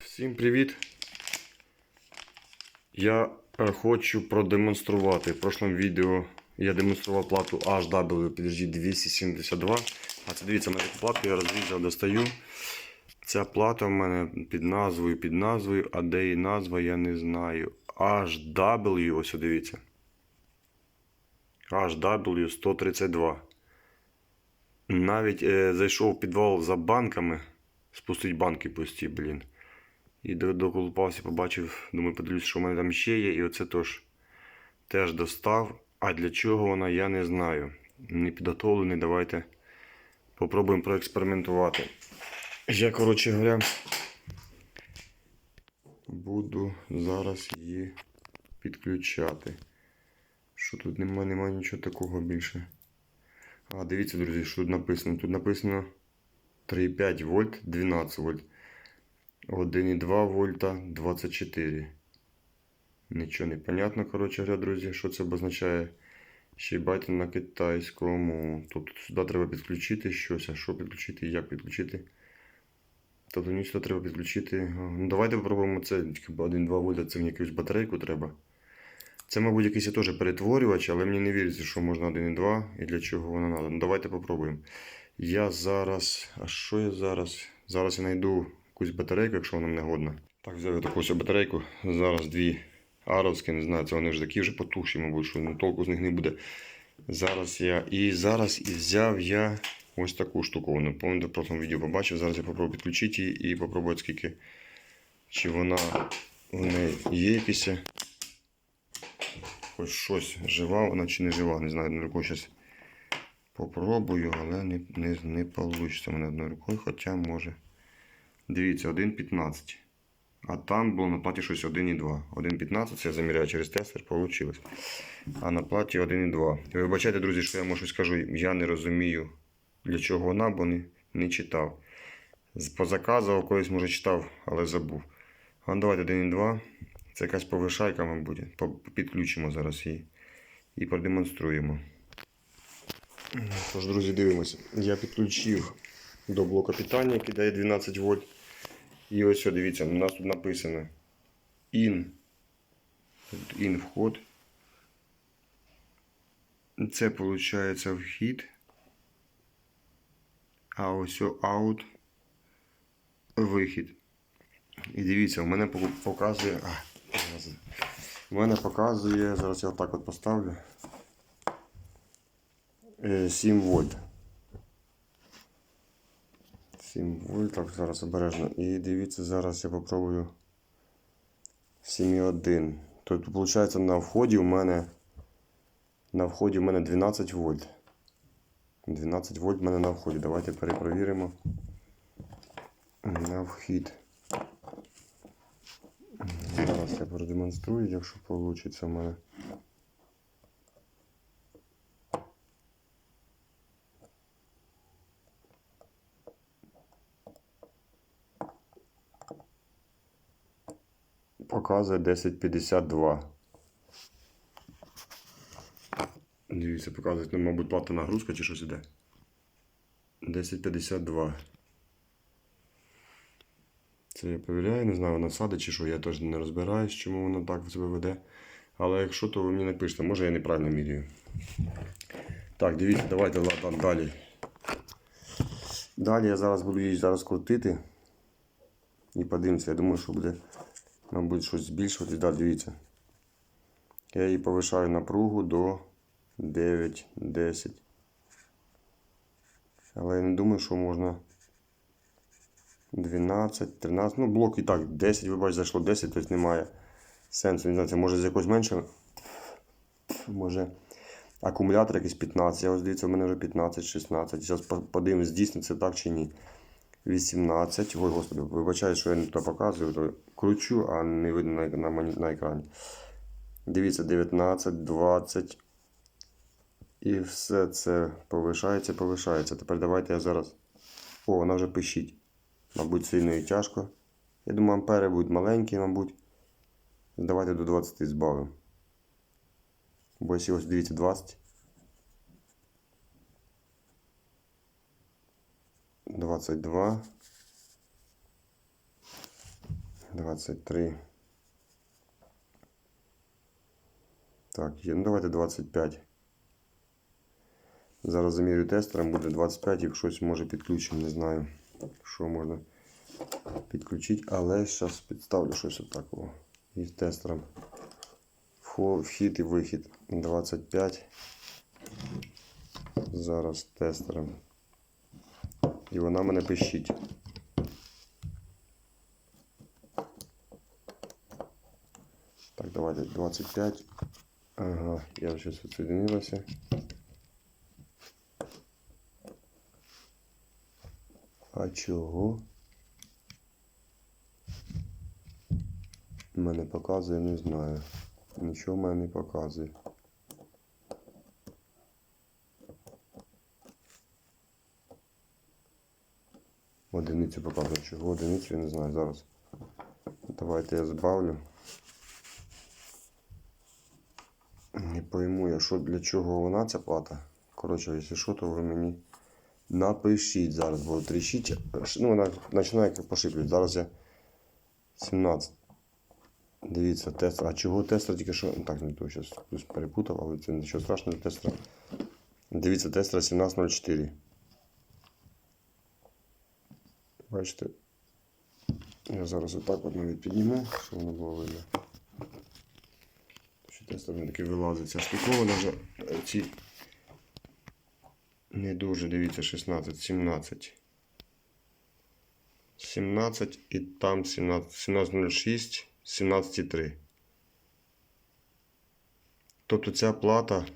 Всім привіт! Я е, хочу продемонструвати. В прошлому відео я демонстрував плату HW 272. А це дивіться, мене таку плату я розрізав, достаю. Ця плата в мене під назвою, під назвою, а де її назва, я не знаю. HW, ось дивіться. HW 132. Навіть е, зайшов в підвал за банками. Спустить банки пусті, блін. І до- доколупався, побачив, думаю, подивлюсь, що в мене там ще є. І оце тож теж достав. А для чого вона, я не знаю. Не підготовлений, давайте попробуємо проекспериментувати. Я, коротше говоря, буду зараз її підключати. Що тут немає, немає нічого такого більше. А, дивіться, друзі, що тут написано. Тут написано 3,5 вольт, 12 вольт. 1,2 вольта 24. Нічого не понятно, коротше говоря, друзі, що це обозначає. Ще й на китайському. Тобто сюди треба підключити щось, а що підключити і як підключити. Тобто мені сюди треба підключити. Ну давайте попробуємо це. Хіба 1,2 вольта це мені якусь батарейку треба. Це, мабуть, якийсь теж перетворювач, але мені не віриться, що можна 1,2 і для чого воно треба. Ну давайте попробуємо. Я зараз. А що я зараз? Зараз я знайду якусь батарейку, якщо вона не годна. Так, взяв я таку ось батарейку. Зараз дві аровські, не знаю, це вони вже такі вже потухші, мабуть, що ну, толку з них не буде. Зараз я. І зараз і взяв я ось таку штуковину. Пам'ятаєте, в прошлому відео побачив. Зараз я попробую підключити її і попробувати скільки. Чи вона в неї є якісь. Хоч щось жива вона чи не жива, не знаю, на руку зараз попробую, але не, не, не вийде мене одною рукою, хоча може. Дивіться, 1,15. А там було на платі щось 1,2. 1,15 це я заміряю через тестер, вийшло. А на платі 1,2. І Вибачайте, друзі, що я може скажу, я не розумію, для чого вона, бо не, не читав. З- По заказу колись, може, читав, але забув. А давайте 1,2. Це якась повишайка, мабуть. Підключимо зараз її і продемонструємо. Тож, друзі, дивимося. Я підключив до блока питання, який дає 12 вольт. І ось, о, дивіться, у нас тут написано IN. Тут IN вход. Це виходить вхід. А ось out вихід. І дивіться, у мене показує. А, у мене показує, зараз я отак от поставлю. Е, 7 вольт. 7 вольт, зараз обережно. І дивіться, зараз я попробую 7,1. Тобто, виходить, на вході у мене на вході у мене 12 вольт. 12 вольт у мене на вході. Давайте перепровіримо. На вхід. Зараз я продемонструю, якщо вийде у мене. Показує 1052. Дивіться, показує, ну, мабуть, плата нагрузка чи щось іде. 1052. Це я перевіряю, не знаю, вона садить чи що, я теж не розбираюсь, чому воно так себе веде. Але якщо, то ви мені напишете, може я неправильно міряю. Так, дивіться, давайте ладно, далі. Далі я зараз буду її зараз крутити. І подивимося, я думаю, що буде, мабуть, щось збільшуватись. Да, дивіться. Я її повишаю напругу до 9-10. Але я не думаю, що можна 12, 13. Ну, блок і так, 10, ви бачите, зайшло 10, тобто немає сенсу. Не знаю, це може з якось менше. Може акумулятор якийсь 15. Я ось дивіться, в мене вже 15-16. Зараз подивимось, дійсно це так чи ні. 18. Ой, господи, вибачаю, що я не то показую, то кручу, а не видно на, на, на екрані. Дивіться, 19, 20. І все це повишається, повишається. Тепер давайте я зараз. О, вона вже пишіть. Мабуть, сильно і тяжко. Я думаю, ампери будуть маленькі, мабуть. Давайте до 20 збавимо. Бо ось дивіться 20. 22, 23. Так, ну давайте 25. Зараз замірю тестером, буде 25 і щось може підключимо, не знаю, що можна підключити, але зараз підставлю щось отаково. І тестером. Вхід і вихід. 25. Зараз тестером. І вона мене пищить. Так, давайте 25. Ага, я вже відсоединилася. А чого? Мене показує, не знаю. Нічого мене не показує. Одиницю показую, Чого одиницю, я не знаю зараз. Давайте я збавлю. Не пойму я, що для чого вона ця плата. Коротше, якщо що, то ви мені напишіть зараз, бо тріщить. Ну, вона починає пошиплювати. Зараз я 17. Дивіться, Тесла. А чого тестер тільки що... Ну, так, не то зараз перепутав, але це нічого страшного для тестера. Дивіться, Тесла 1704. Бачите, я зараз отак от навіть підніму, щоб воно було видно. Що те сторони таки вилазить штукована вже ці не дуже, дивіться, 16, 17. 17 і там 17, 17.06, 17.3. Тобто ця плата,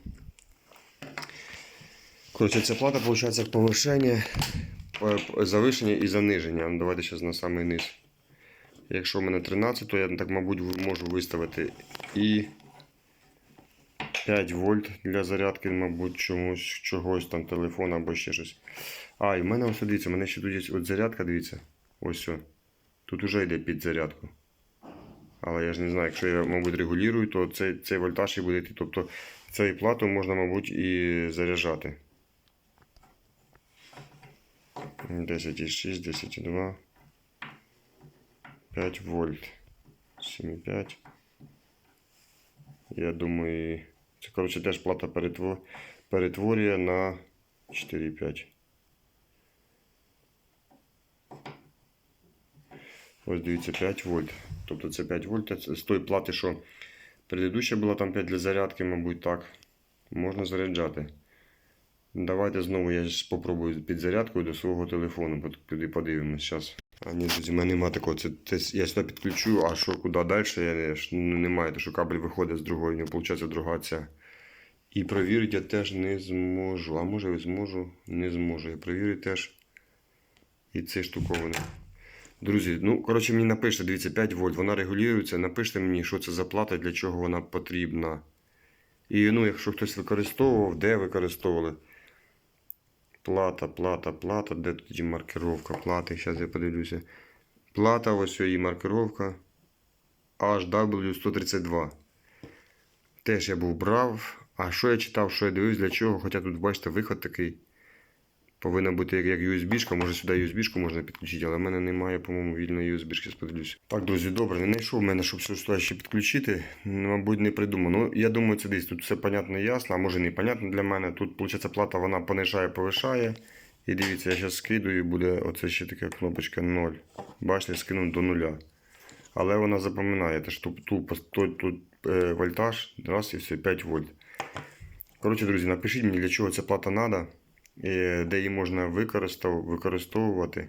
коротше, ця плата виходить як повершення. Е, завишення і заниження. Ну, Давайте зараз на самий низ. Якщо в мене 13, то я так, мабуть, можу виставити і 5 вольт для зарядки, мабуть, чомусь чогось там телефон або ще щось. А, і в мене ось дивіться, в мене ще тут є от зарядка, дивіться. Ось. О. Тут уже йде під зарядку. Але я ж не знаю, якщо я, мабуть, регулюю, то цей цей вольтаж і буде йти. Тобто цей плату можна, мабуть, і заряджати. 10,6, 10,2, 5 вольт, 7,5. Я думаю, це, коротше, теж плата перетворює на 4,5. Ось дивіться 5 вольт. Тобто це 5 вольт. З тої плати, що предыдуща була там 5 для зарядки, мабуть, так. Можна заряджати. Давайте знову я спробую під зарядкою до свого телефону. Туди подивимось зараз. А ні, друзі, в мене немає такого. Це, це, Я сюди підключу, а що куди далі? Я, ну, Немає, тому що кабель виходить з другої, не виходить друга ця. І провірити я теж не зможу. А може я зможу? Не зможу. Я провірю теж. І це штуковане. Друзі, ну коротше, мені напишете, дивіться, 5 вольт, вона регулюється. Напишіть мені, що це за плата, для чого вона потрібна. І ну, якщо хтось використовував, де використовували. Плата, плата, плата. Де тоді маркировка плати? Зараз я подивлюся. Плата, ось її маркировка. HW132. Теж я був брав. А що я читав, що я дивився, для чого? Хоча тут, бачите, виход такий. Повинна бути як USB-шка, може сюди USB-шку можна підключити, але в мене немає, по-моєму, вільної USB-шки, сподивлюся. Так, друзі, добре, не знайшов в мене, щоб сюди ще підключити. Мабуть, не придумано. Ну, Я думаю, це десь тут все понятно і ясно, а може не понятно для мене. Тут, виходить, плата вона понижає, повишає. І дивіться, я зараз скидую і буде оце ще така кнопочка 0. Бачите, скинув до нуля. Але вона запам'ятає те, що тут, тут е, вольтаж, раз і все, 5 вольт. Коротше, друзі, напишіть мені, для чого ця плата треба де її можна використовувати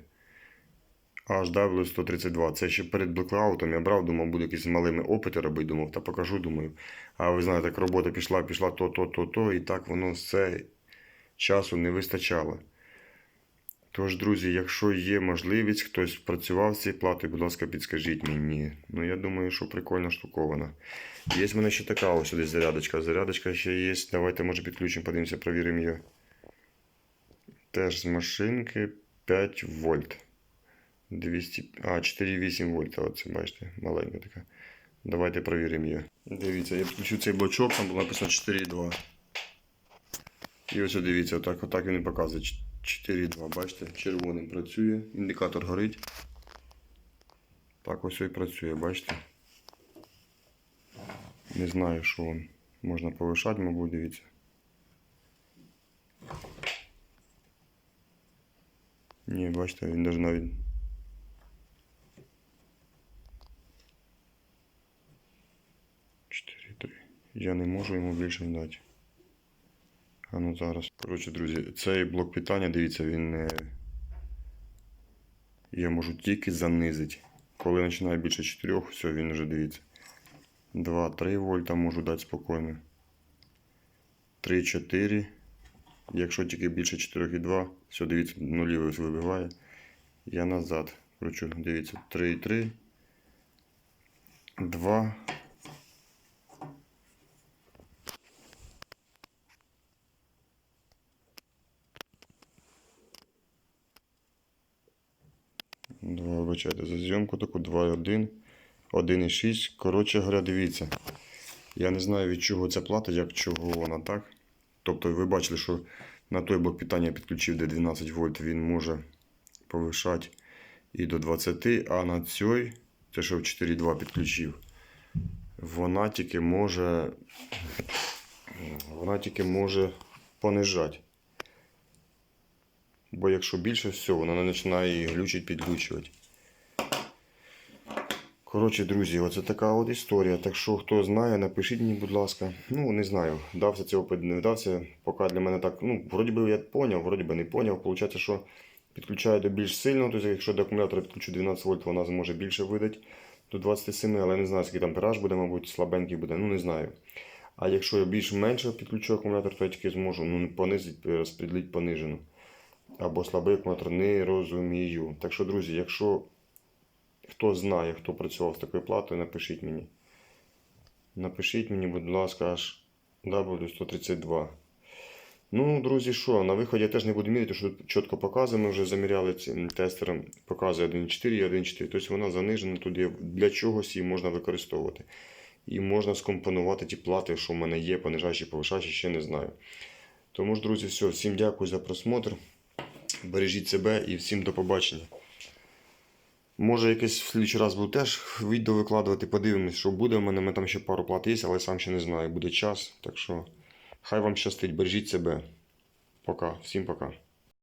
HW132. Це ще перед блекаутом я брав, думав, буду якісь малими опити робити, думав, та покажу, думаю. А ви знаєте, як робота пішла, пішла то, то, то, то, і так воно все часу не вистачало. Тож, друзі, якщо є можливість, хтось працював з цією платою, будь ласка, підскажіть мені. Ну, я думаю, що прикольно штукована. Є в мене ще така ось сюди зарядочка. Зарядочка ще є. Давайте, може, підключимо, подивимося, перевіримо її. Теж з машинки 5 вольт. 200, А, 4,8 вольта. Оце бачите, маленька така. Давайте перевіримо її. Дивіться, я включу цей блочок, там було написано 4,2. І ось дивіться, отак, отак він і показує. 4,2, бачите, червоним працює, індикатор горить. Так ось і працює, бачите? Не знаю, що він. Можна повишати, мабуть, дивіться. Ні, бачите, він навіть навіть. Чотири, три. Я не можу йому більше дати. А ну зараз. Коротше, друзі, цей блок питання, дивіться, він не. Я можу тільки занизити. Коли починає більше 4, все, він вже дивіться. 2-3 вольта можу дати спокійно. 3-4. Якщо тільки більше 4,2, все, дивіться, нулі вибиває. Я назад кручу, дивіться, 3,3. 2. Два, вибачайте, за зйомку таку 2,1, 1,6. Коротше говоря, дивіться. Я не знаю від чого ця плата, як чого вона так. Тобто ви бачили, що на той блок питання підключив, де 12 вольт, він може повишати і до 20, а на цій, те, що в 4.2 підключив, вона тільки може. Вона тільки може понижати. Бо якщо більше, все, вона починає і глючить, підглючувати. Коротше, друзі, оце така от історія. Так що, хто знає, напишіть мені, будь ласка. Ну, не знаю, вдався опит, не вдався. Поки для мене так, ну, вроді би я поняв, вроді би не поняв. Получається, що підключаю до більш сильного, тобто, якщо до акумулятора підключу 12 вольт, вона зможе більше видати до 27, але не знаю, скільки там тираж буде, мабуть, слабенький буде, ну не знаю. А якщо я більш менше підключу акумулятор, то я тільки зможу ну, понизити, розподілити понижену. Або слабий акумулятор не розумію. Так що, друзі, якщо хто знає, хто працював з такою платою, напишіть мені. Напишіть мені, будь ласка, аж W132. Ну, друзі, що, на виході я теж не буду міряти, що тут чітко показує. Ми вже заміряли цим тестером, показує 1.4 і 1.4. Тобто вона занижена, тут є для чогось її можна використовувати. І можна скомпонувати ті плати, що в мене є, понижаючі, повишаючі, ще не знаю. Тому ж, друзі, все, всім дякую за просмотр. Бережіть себе і всім до побачення. Може, якийсь в слідчий раз буду теж відео викладувати, подивимось, що буде. У мене, ми там ще пару плат є, але сам ще не знаю. Буде час. Так що хай вам щастить, бережіть себе. Пока. Всім пока.